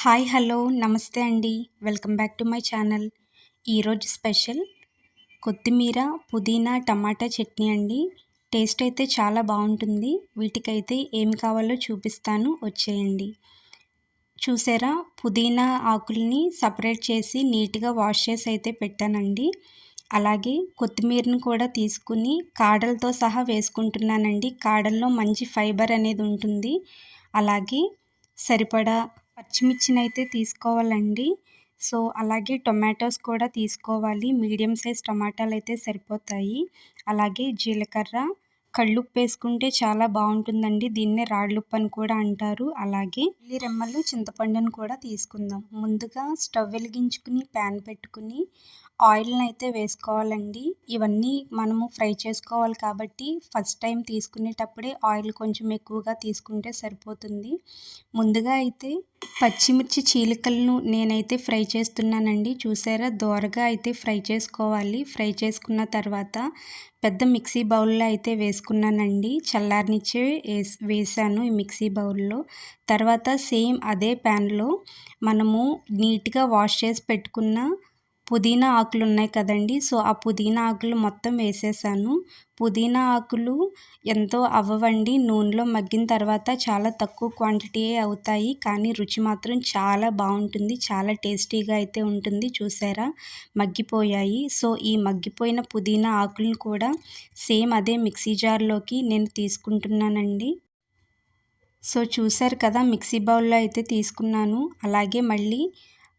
Hi hello నమస్తే అండి. Welcome back to my channel. ఈరోజు స్పెషల్ కొత్తిమీర పుదీనా టమాటా చట్నీ అండి. టేస్ట్ అయితే చాలా బాగుంటుంది. వీటికైతే ఏమి కావాలో చూపిస్తాను. వచ్చేయండి. చూసారా? పుదీనా ఆకుల్ని సపరేట్ చేసి నీట్గా వాష్ చేసి అయితే పెట్టానండి. అలాగే కొత్తిమీరను కూడా తీసుకుని కాడలతో సహా వేసుకుంటున్నానండి. కాడల్లో మంచి ఫైబర్ అనేది ఉంటుంది. అలాగే సరిపడా పచ్చిమిర్చిని అయితే తీసుకోవాలండి. సో అలాగే టొమాటోస్ కూడా తీసుకోవాలి. మీడియం సైజ్ టమాటాలు అయితే సరిపోతాయి. అలాగే జీలకర్ర కళ్ళుప్పు వేసుకుంటే చాలా బాగుంటుందండి. దీన్నే రాళ్ళుప్పు అని కూడా అంటారు. అలాగే ఉల్లి రెమ్మలు చింతపండును కూడా తీసుకుందాం. ముందుగా స్టవ్ వెలిగించుకుని ప్యాన్ పెట్టుకుని ఆయిల్ని అయితే వేసుకోవాలండి. ఇవన్నీ మనము ఫ్రై చేసుకోవాలి కాబట్టి ఫస్ట్ టైం తీసుకునేటప్పుడే ఆయిల్ కొంచెం ఎక్కువగా తీసుకుంటే సరిపోతుంది. ముందుగా అయితే పచ్చిమిర్చి చీలికలను నేనైతే ఫ్రై చేస్తున్నానండి. చూసారా? దోరగా అయితే ఫ్రై చేసుకోవాలి. ఫ్రై చేసుకున్న తర్వాత పెద్ద మిక్సీ బౌల్లో అయితే వేసుకున్నానండి. చల్లారినిచ్చే వేసి వేసాను ఈ మిక్సీ బౌల్లో. తర్వాత సేమ్ అదే ప్యాన్లో మనము నీట్గా వాష్ చేసి పెట్టుకున్న పుదీనా ఆకులు ఉన్నాయి కదండి. సో ఆ పుదీనా ఆకులు మొత్తం వేసేసాను. పుదీనా ఆకులు ఎంతో అవ్వవండి నూనెలో మగ్గిన తర్వాత చాలా తక్కువ క్వాంటిటీయే అవుతాయి. కానీ రుచి మాత్రం చాలా బాగుంటుంది. చాలా టేస్టీగా అయితే ఉంటుంది. చూసారా? మగ్గిపోయాయి. సో ఈ మగ్గిపోయిన పుదీనా ఆకులను కూడా సేమ్ అదే మిక్సీ జార్లోకి నేను తీసుకుంటున్నానండి. సో చూసారు కదా? మిక్సీ బౌల్లో అయితే తీసుకున్నాను. అలాగే మళ్ళీ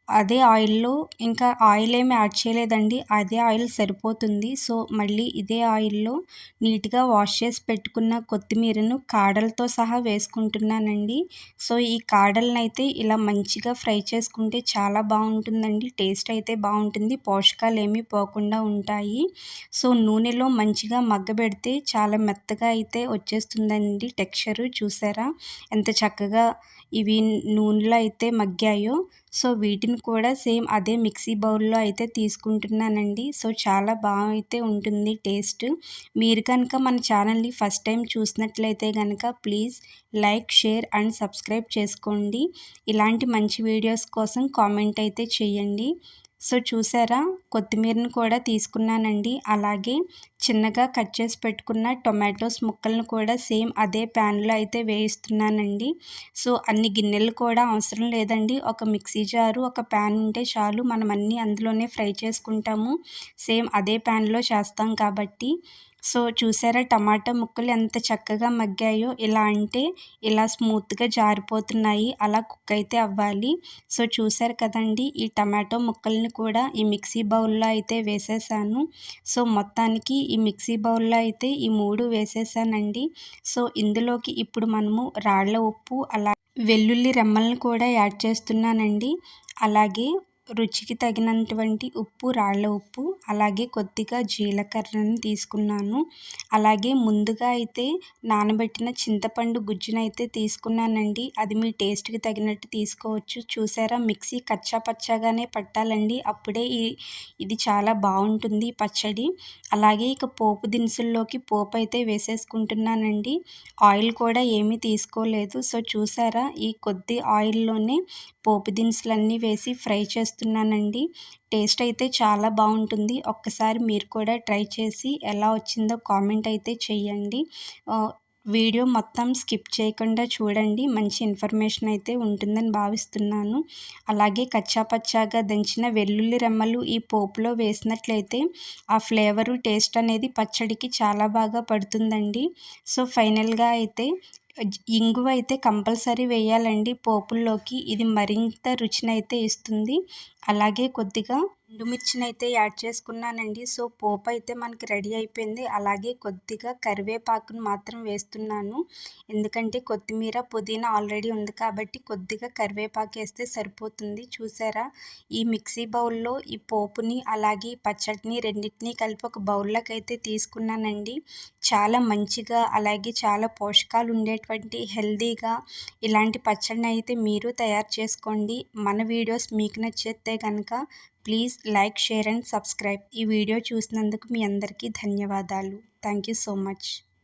అదే ఆయిల్లో ఇంకా ఆయిల్ ఏమి యాడ్ చేయలేదండి. అదే ఆయిల్ సరిపోతుంది. సో మళ్ళీ ఇదే ఆయిల్లో నీట్గా వాష్ చేసి పెట్టుకున్న కొత్తిమీరను కాడలతో సహా వేసుకుంటున్నానండి. సో ఈ కాడలనైతే అయితే ఇలా మంచిగా ఫ్రై చేసుకుంటే చాలా బాగుంటుందండి. టేస్ట్ అయితే బాగుంటుంది. పోషకాలు ఏమీ పోకుండా ఉంటాయి. సో నూనెలో మంచిగా మగ్గబెడితే చాలా మెత్తగా అయితే వచ్చేస్తుందండి టెక్స్చరు. చూసారా? ఎంత చక్కగా ఇవి నూనెలో అయితే మగ్గాయో. సో వీటిని కూడా సేమ్ అదే మిక్సీ బౌల్లో అయితే తీసుకుంటున్నానండి. సో చాలా బాగా అయితే ఉంటుంది టేస్ట్. మీరు కనుక మన ఛానల్ని ఫస్ట్ టైం చూసినట్లయితే కనుక please like share and subscribe చేసుకోండి. ఇలాంటి మంచి వీడియోస్ కోసం కామెంట్ అయితే చేయండి. సో చూసారా? కొత్తిమీరను కూడా తీసుకున్నానండి. అలాగే చిన్నగా కట్ చేసి పెట్టుకున్న టొమాటోస్ ముక్కలను కూడా సేమ్ అదే ప్యాన్లో అయితే వేయిస్తున్నానండి. సో అన్ని గిన్నెలు కూడా అవసరం లేదండి. ఒక మిక్సీ జారు ఒక ప్యాన్ ఉంటే చాలు. మనం అన్నీ అందులోనే ఫ్రై చేసుకుంటాము. సేమ్ అదే ప్యాన్లో చేస్తాం కాబట్టి సో చూసారా టమాటా ముక్కలు ఎంత చక్కగా మగ్గాయో? ఇలా అంటే ఇలా స్మూత్గా జారిపోతున్నాయి. అలా కుక్ అయితే అవ్వాలి. సో చూసారు కదండి ఈ టమాటో ముక్కల్ని కూడా ఈ మిక్సీ బౌల్లో అయితే వేసేసాను. సో మొత్తానికి ఈ మిక్సీ బౌల్లో అయితే ఈ మూడు వేసేసానండి. సో ఇందులోకి ఇప్పుడు మనము రాళ్ళ ఉప్పు అలా వెల్లుల్లి రెమ్మలను కూడా యాడ్ చేస్తున్నానండి. అలాగే రుచికి తగినటువంటి ఉప్పు రాళ్ళ ఉప్పు అలాగే కొద్దిగా జీలకర్రను తీసుకున్నాను. అలాగే ముందుగా అయితే నానబెట్టిన చింతపండు గుజ్జునైతే తీసుకున్నానండి. అది మీ టేస్ట్కి తగినట్టు తీసుకోవచ్చు. చూసారా? మిక్సీ కచ్చా పచ్చాగానే పట్టాలండి. అప్పుడే ఇది చాలా బాగుంటుంది పచ్చడి. అలాగే ఇక పోపు దినుసుల్లోకి పోపు అయితే వేసేసుకుంటున్నానండి. ఆయిల్ కూడా ఏమీ తీసుకోలేదు. సో చూసారా? ఈ కొద్ది ఆయిల్లోనే పోపు దినుసులన్నీ వేసి ఫ్రై చేస్తున్నానండి. టేస్ట్ అయితే చాలా బాగుంటుంది. ఒక్కసారి మీరు కూడా ట్రై చేసి ఎలా వచ్చిందో కామెంట్ అయితే చేయండి వీడియో మొత్తం స్కిప్ చేయకుండా చూడండి. మంచి ఇన్ఫర్మేషన్ అయితే ఉంటుందని భావిస్తున్నాను. అలాగే కచ్చాపచ్చాగా దంచిన వెల్లుల్లి రెమ్మలు ఈ పోపులో వేసినట్లయితే ఆ ఫ్లేవరు టేస్ట్ అనేది పచ్చడికి చాలా బాగా పడుతుందండి. సో ఫైనల్గా అయితే ఇంగువ అయితే కంపల్సరీ వేయాలండి పోపుల్లోకి. ఇది మరింత రుచినైతే ఇస్తుంది. అలాగే కొద్దిగా ఎండుమిర్చిని అయితే యాడ్ చేసుకున్నానండి. సో పోపు అయితే మనకి రెడీ అయిపోయింది. అలాగే కొద్దిగా కరివేపాకును మాత్రం వేస్తున్నాను. ఎందుకంటే కొత్తిమీర పుదీనా ఆల్రెడీ ఉంది కాబట్టి కొద్దిగా కరివేపాకు వేస్తే సరిపోతుంది. చూసారా? ఈ మిక్సీ బౌల్లో ఈ పోపుని అలాగే పచ్చడిని రెండింటినీ కలిపి ఒక బౌల్లోకి అయితే తీసుకున్నానండి. చాలా మంచిగా అలాగే చాలా పోషకాలు ఉండే ఉండేటువంటి హెల్దీగా ఇలాంటి పచ్చడిని అయితే మీరు తయారు చేసుకోండి. మన వీడియోస్ మీకు నచ్చితే కనుక please like share and subscribe. ఈ వీడియో చూసినందుకు మీ అందరికీ ధన్యవాదాలు. Thank you so much.